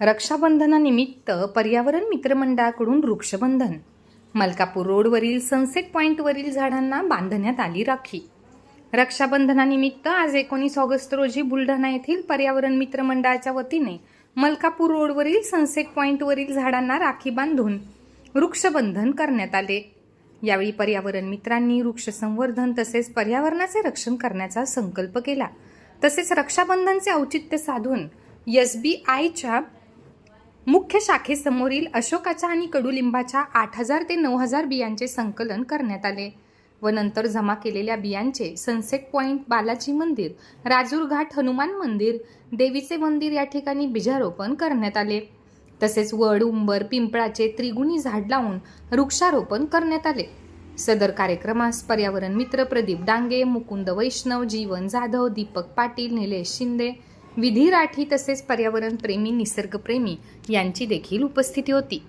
रक्षाबंधनानिमित्त पर्यावरण मित्रमंडळाकडून वृक्षबंधन. मलकापूर रोडवरील सनसेट पॉईंटवरील झाडांना बांधण्यात आली राखी. रक्षाबंधनानिमित्त आज एकोणीस ऑगस्ट रोजी बुलढाणा येथील पर्यावरण मित्र मंडळाच्या वतीने मलकापूर रोडवरील सनसेट पॉईंटवरील झाडांना राखी बांधून वृक्षबंधन करण्यात आले. यावेळी पर्यावरण मित्रांनी वृक्ष संवर्धन तसेच पर्यावरणाचे रक्षण करण्याचा संकल्प केला. तसेच रक्षाबंधनचे औचित्य साधून एस बी आयच्या मुख्य शाखेसमोरील अशोकाच्या आणि कडुलिंबाच्या आठ हजार ते नऊ हजार बियांचे संकलन करण्यात आले व नंतर जमा केलेल्या बियांचे सनसेट पॉईंट बालाजी मंदिर राजूर घाट हनुमान मंदिर देवीचे मंदिर या ठिकाणी बीजारोपण करण्यात आले. तसेच वड उंबर पिंपळाचे त्रिगुणी झाड लावून वृक्षारोपण करण्यात आले. सदर कार्यक्रमास पर्यावरण मित्र प्रदीप डांगे मुकुंद वैष्णव जीवन जाधव दीपक पाटील निलेश शिंदे विधी राठी तसेच पर्यावरणप्रेमी निसर्गप्रेमी यांची देखील उपस्थिती होती.